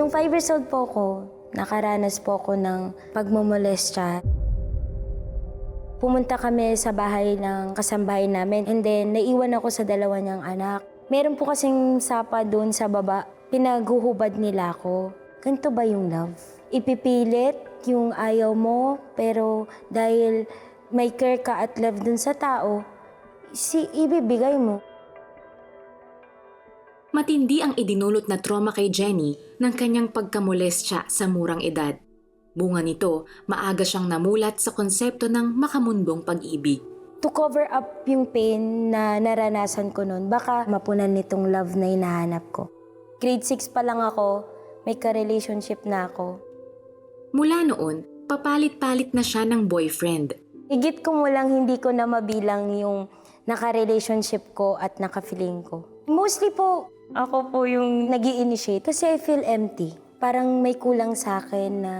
Nung 5 years old po ako, nakaranas po ako ng pagmamolestya. Pumunta kami sa bahay ng kasambahay namin and then naiwan ako sa dalawa niyang anak. Meron po kasing sapa doon sa baba, pinaghuhubad nila ako. Ganito ba yung love? Ipipilit yung ayaw mo, pero dahil may care ka at love dun sa tao, si ibibigay mo. Matindi ang idinulot na trauma kay Jenny ng kanyang pagkamolestya sa murang edad. Bunga nito, maaga siyang namulat sa konsepto ng makamundong pag-ibig. To cover up yung pain na naranasan ko noon, baka mapunan nitong love na hinahanap ko. Grade 6 pa lang ako, may ka-relationship na ako. Mula noon, papalit-palit na siya ng boyfriend. Higit ko mo lang hindi ko na mabilang yung naka-relationship ko at naka-feeling ko. Mostly po, ako po yung nag initiate kasi I feel empty. Parang may kulang sa akin na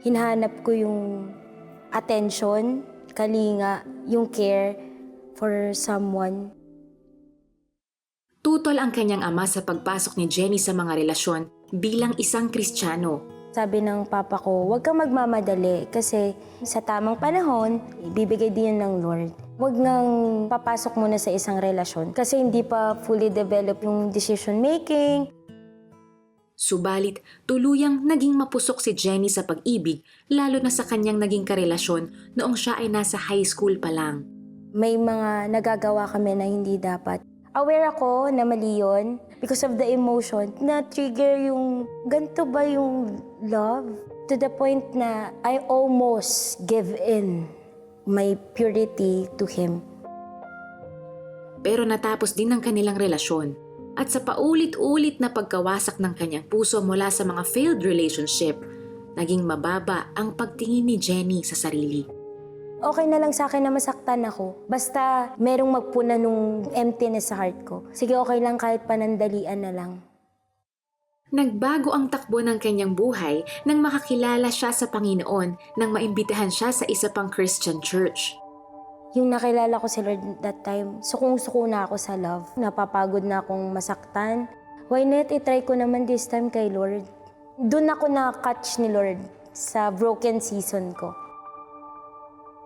hinahanap ko yung attention, kalinga, yung care for someone. Tutol ang kanyang ama sa pagpasok ni Jenny sa mga relasyon bilang isang Kristiyano. Sabi ng papa ko, huwag kang magmamadali kasi sa tamang panahon, ibibigay din ng Lord. Huwag nang papasok muna sa isang relasyon kasi hindi pa fully develop yung decision making. Subalit, tuluyang naging mapusok si Jenny sa pag-ibig lalo na sa kanyang naging karelasyon noong siya ay nasa high school pa lang. May mga nagagawa kami na hindi dapat. Aware ako na mali yun because of the emotion na trigger yung ganito ba yung love? To the point na I almost give in my purity to him. Pero natapos din ang kanilang relasyon at sa paulit-ulit na pagkawasak ng kanyang puso mula sa mga failed relationship, naging mababa ang pagtingin ni Jenny sa sarili. Okay na lang sa akin na masaktan ako. Basta merong magpuna nung emptiness sa heart ko. Sige, okay lang kahit panandalian na lang. Nagbago ang takbo ng kanyang buhay nang makakilala siya sa Panginoon nang maimbitahan siya sa isa pang Christian church. Yung nakilala ko si Lord that time, sukong-suko na ako sa love. Napapagod na akong masaktan. Why not itry ko naman this time kay Lord? Doon ako na-catch ni Lord sa broken season ko.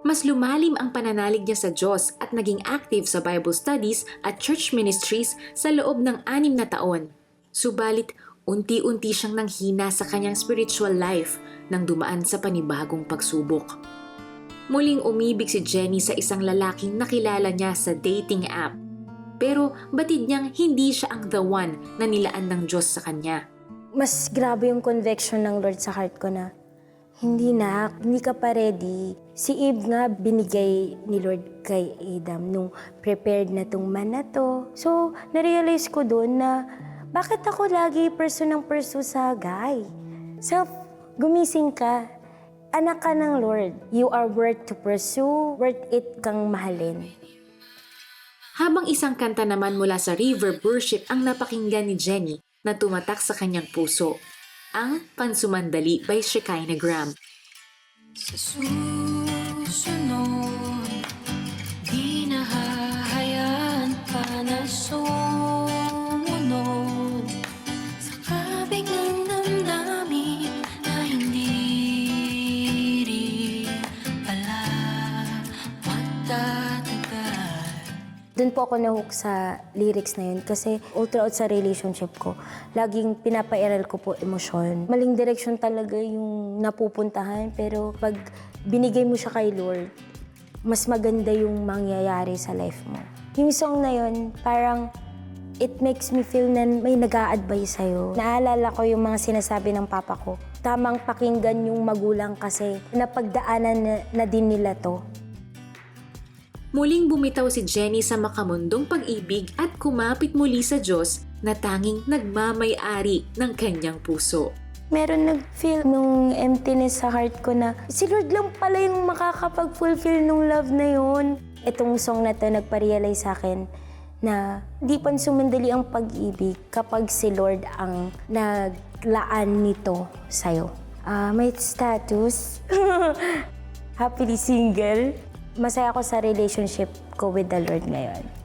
Mas lumalim ang pananalig niya sa Diyos at naging active sa Bible studies at church ministries sa loob ng anim na taon. Subalit, unti-unti siyang nanghina sa kanyang spiritual life nang dumaan sa panibagong pagsubok. Muling umibig si Jenny sa isang lalaking nakilala niya sa dating app. Pero batid niyang hindi siya ang the one na nilaan ng Diyos sa kanya. Mas grabe yung conviction ng Lord sa heart ko na, hindi na, hindi ka pa ready. Si Eve nga binigay ni Lord kay Adam nung prepared na tong man na to. So, narealize ko doon na bakit ako lagi person ng pursue sa guy? So, gumising ka. Anak ka ng Lord. You are worth to pursue, worth it kang mahalin. Habang isang kanta naman mula sa River Worship ang napakinggan ni Jenny na tumatak sa kanyang puso, ang Pansumandali by Shekinah Graham. Sa susunod, Doon po ako nahook sa lyrics na yun kasi all throughout sa relationship ko, laging pinapairal ko po emosyon. Maling direction talaga yung napupuntahan pero pag binigay mo siya kay Lord, mas maganda yung mangyayari sa life mo. Yung song na yun, parang it makes me feel na may nag advise sa'yo. Naalala ko yung mga sinasabi ng papa ko. Tamang pakinggan yung magulang kasi napagdaanan na, na din nila to. Muling bumitaw si Jenny sa makamundong pag-ibig at kumapit muli sa Diyos na tanging nagmamay-ari ng kanyang puso. meron nag-feel nung emptiness sa heart ko na si Lord lang pala yung makakapag-fulfill nung love na yun. Itong song na to nagpa-realize sa akin na di pan sumandali ang pag-ibig kapag si Lord ang naglaan nito sa'yo. Ah, may status. Happily single. Masaya ako sa relationship ko with the Lord ngayon.